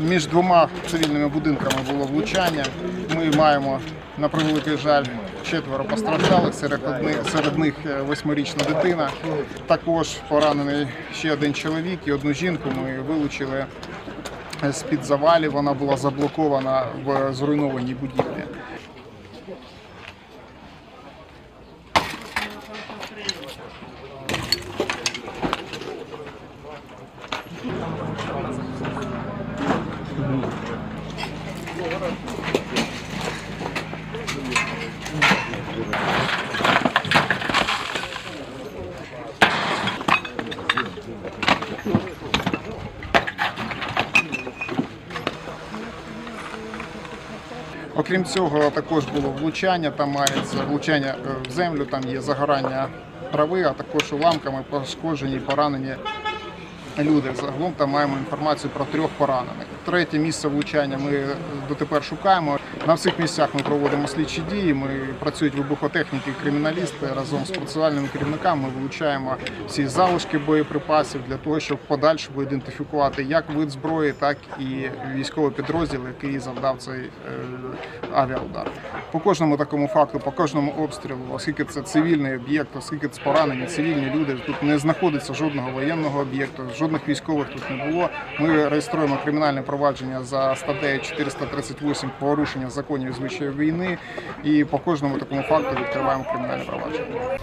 Між двома цивільними будинками було влучання. Ми маємо на превеликий жаль четверо постраждалих, серед них, серед них е, восьмирічна дитина. Також поранений ще один чоловік і одну жінку. Ми вилучили з-під завалів. Вона була заблокована в зруйнованій будівлі. Окрім цього, також було влучання. Там мається влучання е, в землю, там є загорання трави, а також уламками пошкоджені і поранені люди. Загалом там маємо інформацію про трьох поранених. Третє місце влучання ми дотепер шукаємо. На всіх місцях ми проводимо слідчі дії. Ми працюють вибухотехніки, криміналісти разом з процесуальними керівниками. Ми вилучаємо всі залишки боєприпасів для того, щоб подальшому ідентифікувати як вид зброї, так і військовий підрозділ, який завдав цей е, авіаудар. По кожному такому факту, по кожному обстрілу, оскільки це цивільний об'єкт, оскільки це поранені цивільні люди, тут не знаходиться жодного воєнного об'єкту, жодних військових тут не було. Ми реєструємо кримінальне провадження за статтею 438 порушення законів звичаїв війни, і по кожному такому факту відкриваємо кримінальне провадження.